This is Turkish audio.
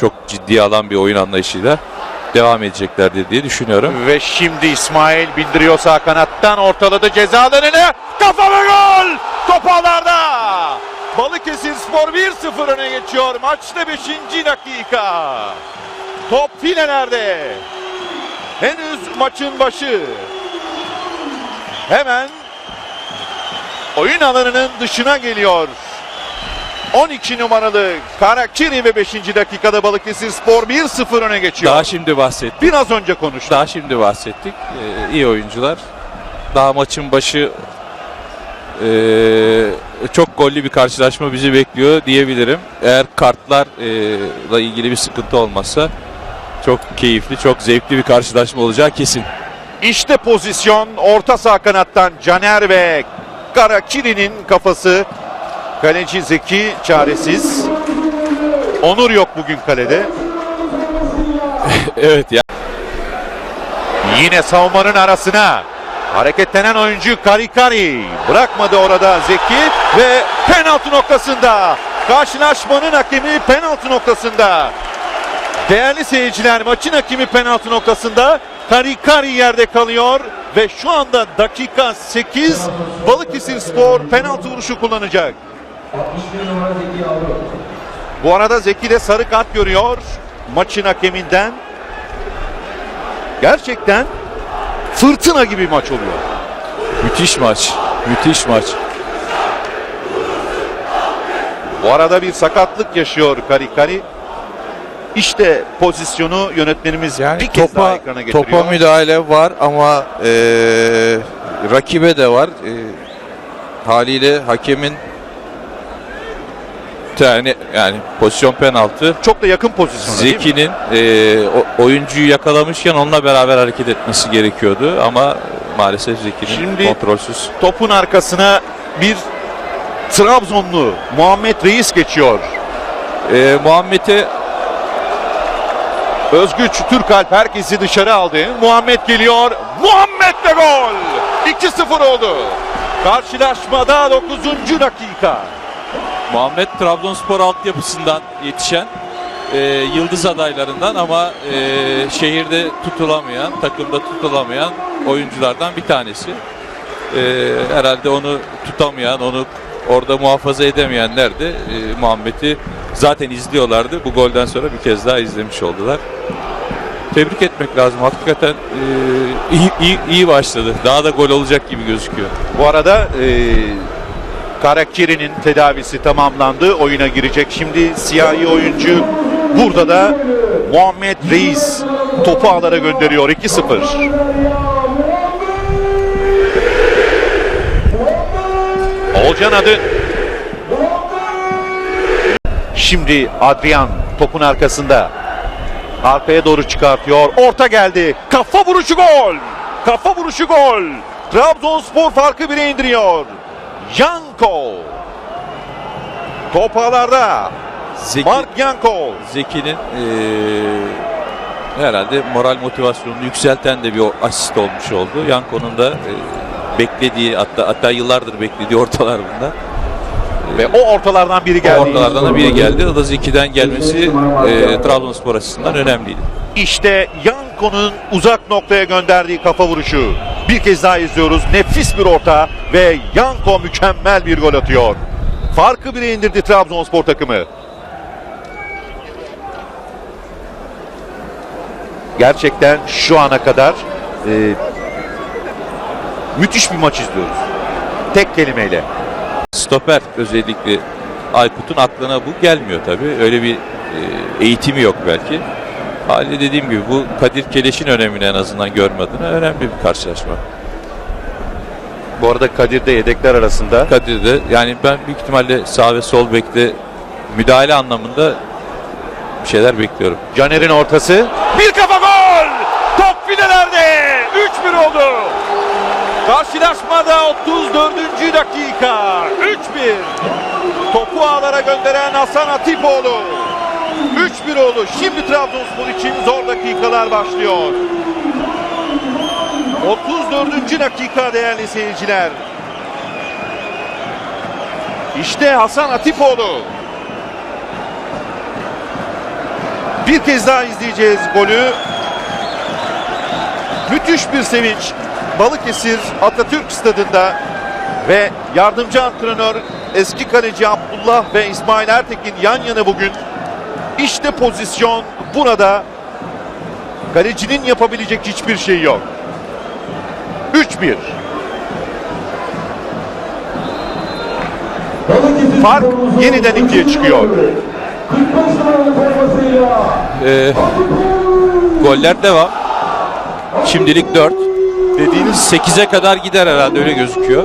çok ciddiye alan bir oyun anlayışıyla devam edeceklerdir diye düşünüyorum. Ve şimdi İsmail bindiriyor sağ kanattan ortaladı ceza alanını. Kafa ve gol! Top ağlarda. Balıkesir Spor 1-0 öne geçiyor. Maçta 5. dakika. Top filelerde. Henüz maçın başı. Hemen oyun alanının dışına geliyor. 12 numaralı Karakiri ve 5. dakikada Balıkesir Spor 1-0 öne geçiyor. Daha şimdi bahsettik. Biraz önce konuştuk. Daha şimdi bahsettik. Ee, iyi oyuncular. Daha maçın başı ee, çok gollü bir karşılaşma bizi bekliyor diyebilirim. Eğer kartlarla ilgili bir sıkıntı olmazsa çok keyifli, çok zevkli bir karşılaşma olacağı kesin. İşte pozisyon orta sağ kanattan Caner ve Karakiri'nin kafası. Kaleci Zeki çaresiz. Onur yok bugün kalede. evet ya. Yine savunmanın arasına. Hareketlenen oyuncu Karikari. Bırakmadı orada Zeki ve penaltı noktasında. Karşılaşmanın hakemi penaltı noktasında. Değerli seyirciler maçın hakemi penaltı noktasında. Karikari yerde kalıyor ve şu anda dakika 8 Balıkesir Spor penaltı vuruşu kullanacak. Bu arada Zeki de sarı kart görüyor maçın hakeminden. Gerçekten fırtına gibi maç oluyor. Müthiş maç. Müthiş maç. Bu arada bir sakatlık yaşıyor Karikari. İşte pozisyonu yönetmenimiz Yani bir kez daha topa, ekrana getiriyor. topa müdahale var ama eee, rakibe de var. Eee, haliyle hakemin Yani, yani pozisyon penaltı. Çok da yakın pozisyon. Zeki'nin e, o- oyuncuyu yakalamışken onunla beraber hareket etmesi gerekiyordu ama maalesef Zeki'nin Şimdi- kontrolsüz. Topun arkasına bir Trabzonlu Muhammed Reis geçiyor. E, Muhammed'e Özgüç Türkalp herkesi dışarı aldı. Muhammed geliyor. Muhammed de gol. 2-0 oldu. Karşılaşmada 9. dakika. Muhammed Trabzonspor altyapısından yetişen e, yıldız adaylarından ama e, şehirde tutulamayan, takımda tutulamayan oyunculardan bir tanesi. E, herhalde onu tutamayan, onu orada muhafaza edemeyenler de e, Muhammed'i zaten izliyorlardı. Bu golden sonra bir kez daha izlemiş oldular. Tebrik etmek lazım. Hakikaten e, iyi, iyi, iyi başladı. Daha da gol olacak gibi gözüküyor. Bu arada e, Karakiri'nin tedavisi tamamlandı. Oyuna girecek. Şimdi siyahi oyuncu burada da Muhammed Reis topu ağlara gönderiyor. 2-0. Olcan adı. Şimdi Adrian topun arkasında. Arkaya doğru çıkartıyor. Orta geldi. Kafa vuruşu gol. Kafa vuruşu gol. Trabzonspor farkı bire indiriyor. Yanko. Top ağlarda. Zeki, Mark Yanko. Zeki'nin eee, herhalde moral motivasyonunu yükselten de bir o- asist olmuş oldu. Yanko'nun da eee, beklediği hatta hatta yıllardır beklediği ortalar bunda. Ve o ortalardan biri geldi. Ortalardan da biri geldi. O da Zeki'den gelmesi eee Trabzonspor açısından önemliydi. İşte Yanko'nun uzak noktaya gönderdiği kafa vuruşu. Bir kez daha izliyoruz. Nefis bir orta ve Yanko mükemmel bir gol atıyor. Farkı bire indirdi Trabzonspor takımı. Gerçekten şu ana kadar e, müthiş bir maç izliyoruz. Tek kelimeyle. Stoper özellikle Aykut'un aklına bu gelmiyor tabii. Öyle bir eee, eğitimi yok belki. Hali dediğim gibi bu Kadir Keleş'in önemini en azından görmediğine önemli bir karşılaşma. Bu arada Kadir'de yedekler arasında Kadir'de yani ben büyük ihtimalle sağ ve sol bekte müdahale anlamında bir şeyler bekliyorum. Caner'in ortası. Bir kafa gol! Top filelerde. 3-1 oldu. Karşılaşmada 34. dakika. 3-1. Topu ağlara gönderen Hasan Atipoğlu. 3-1 oldu. Şimdi Trabzonspor için zor dakikalar başlıyor. 34. dakika değerli seyirciler. İşte Hasan Atipoğlu. Bir kez daha izleyeceğiz golü. Müthiş bir sevinç. Balıkesir Atatürk Stadında ve yardımcı antrenör eski kaleci Abdullah ve İsmail Ertekin yan yana bugün. İşte pozisyon burada. Kalecinin yapabilecek hiçbir şey yok. 3-1. Fark yeniden ikiye çıkıyor. 45 numaralı formasıyla Ee, goller devam. Şimdilik 4. Dediğiniz 8'e kadar gider herhalde öyle gözüküyor.